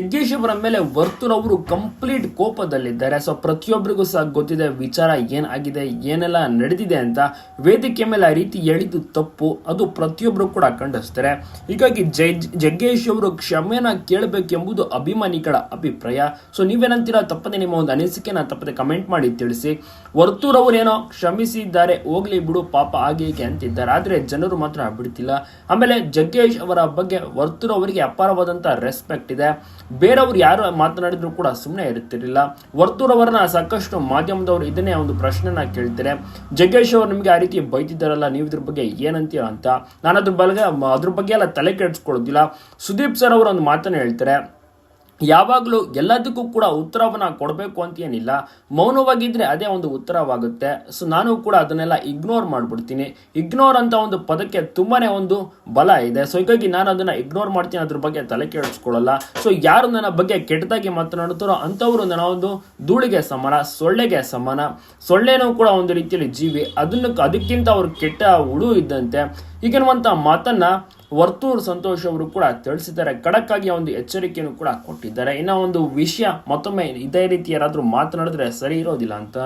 ಯಜ್ಞೇಶ್ ಅವರ ಮೇಲೆ ವರ್ತೂರ್ ಅವರು ಕಂಪ್ಲೀಟ್ ಕೋಪದಲ್ಲಿದ್ದಾರೆ. ಸೊ ಪ್ರತಿಯೊಬ್ಬರಿಗೂ ಸಹ ಗೊತ್ತಿದೆ ವಿಚಾರ ಏನಾಗಿದೆ, ಏನೆಲ್ಲ ನಡೆದಿದೆ ಅಂತ. ವೇದಿಕೆ ಮೇಲೆ ಆ ರೀತಿ ಹೇಳಿದ್ದು ತಪ್ಪು, ಅದು ಪ್ರತಿಯೊಬ್ಬರು ಕೂಡ ಖಂಡಿಸ್ತಾರೆ. ಹೀಗಾಗಿ ಜಗ್ಗೇಶ್ ಅವರು ಕ್ಷಮೆನ ಕೇಳಬೇಕೆಂಬುದು ಅಭಿಮಾನಿಗಳ ಅಭಿಪ್ರಾಯ. ಸೊ ನೀವೇನಂತೀರಾ ತಪ್ಪದೆ ನಿಮ್ಮ ಒಂದು ಅನಿಸಿಕೆನ ತಪ್ಪದೆ ಕಮೆಂಟ್ ಮಾಡಿ ತಿಳಿಸಿ. ವರ್ತೂರ್ ಅವರು ಏನೋ ಕ್ಷಮಿಸಿದ್ದಾರೆ, ಹೋಗ್ಲಿ ಬಿಡು, ಪಾಪ ಹಾಗೆ ಅಂತಿದ್ದಾರೆ. ಆದ್ರೆ ಜನರು ಮಾತ್ರ ಬಿಡ್ತಿಲ್ಲ ಆಮೇಲೆ ಜಗ್ಗೇಶ್ ಅವರ ಬಗ್ಗೆ ವರ್ತೂರ್ ಅವರಿಗೆ ಅಪಾರವಾದಂತ ರೆಸ್ಪೆಕ್ಟ್ ಇದೆ. ಬೇರೆಯವರು ಯಾರು ಮಾತನಾಡಿದ್ರು ಕೂಡ ಸುಮ್ಮನೆ ಇರ್ತಿರಲಿಲ್ಲ ವರ್ತೂರವರನ್ನ ಸಾಕಷ್ಟು ಮಾಧ್ಯಮದವರು ಇದನ್ನೇ ಒಂದು ಪ್ರಶ್ನೆನ ಕೇಳ್ತಾರೆ. ಜಗ್ಗೇಶ್ ಅವರು ನಿಮಗೆ ಆ ರೀತಿ ಬೈತಿದ್ದಾರಲ್ಲ, ನೀವು ಇದ್ರ ಬಗ್ಗೆ ಏನಂತೀರ ಅಂತ. ನಾನು ಅದ್ರ ಬಗ್ಗೆ ಅದ್ರ ಬಗ್ಗೆ ಎಲ್ಲ ತಲೆ ಕೆಡಿಸ್ಕೊಳ್ಳೋದಿಲ್ಲ. ಸುದೀಪ್ ಸರ್ ಅವರು ಒಂದು ಮಾತನ್ನು ಹೇಳ್ತಾರೆ. ಯಾವಾಗಲೂ ಎಲ್ಲದಕ್ಕೂ ಕೂಡ ಉತ್ತರವನ್ನು ಕೊಡಬೇಕು ಅಂತ ಏನಿಲ್ಲ. ಮೌನವಾಗಿದ್ದರೆ ಅದೇ ಒಂದು ಉತ್ತರವಾಗುತ್ತೆ. ಸೊ ನಾನು ಕೂಡ ಅದನ್ನೆಲ್ಲ ಇಗ್ನೋರ್ ಮಾಡಿಬಿಡ್ತೀನಿ. ಇಗ್ನೋರ್ ಅಂತ ಒಂದು ಪದಕ್ಕೆ ತುಂಬಾ ಒಂದು ಬಲ ಇದೆ. ಸೊ ಹೀಗಾಗಿ ನಾನು ಅದನ್ನು ಇಗ್ನೋರ್ ಮಾಡ್ತೀನಿ. ಅದ್ರ ಬಗ್ಗೆ ತಲೆ ಕೆಡಿಸ್ಕೊಳ್ಳಲ್ಲ. ಸೊ ಯಾರು ನನ್ನ ಬಗ್ಗೆ ಕೆಟ್ಟದಾಗಿ ಮಾತನಾಡುತ್ತಾರೋ ಅಂಥವರು ನನ್ನ ಒಂದು ಧೂಳಿಗೆ ಸಮಾನ, ಸೊಳ್ಳೆಗೆ ಸಮಾನ. ಸೊಳ್ಳೆನೂ ಕೂಡ ಒಂದು ರೀತಿಯಲ್ಲಿ ಜೀವಿ. ಅದನ್ನು, ಅದಕ್ಕಿಂತ ಅವರು ಕೆಟ್ಟ ಹುಳು ಇದ್ದಂತೆ. ಈಗಿರುವಂಥ ಮಾತನ್ನ ವರ್ತೂರ್ ಸಂತೋಷ್ ಅವರು ಕೂಡ ತಿಳಿಸಿದ್ದಾರೆ. ಖಡಕ್ ಆಗಿ ಒಂದು ಎಚ್ಚರಿಕೆಯನ್ನು ಕೂಡ ಕೊಟ್ಟಿದ್ದಾರೆ. ಇನ್ನ ಒಂದು ವಿಷಯ ಮತ್ತೊಮ್ಮೆ ಇದೇ ರೀತಿ ಯಾರಾದರೂ ಮಾತನಾಡಿದ್ರೆ ಸರಿ ಇರೋದಿಲ್ಲ ಅಂತ.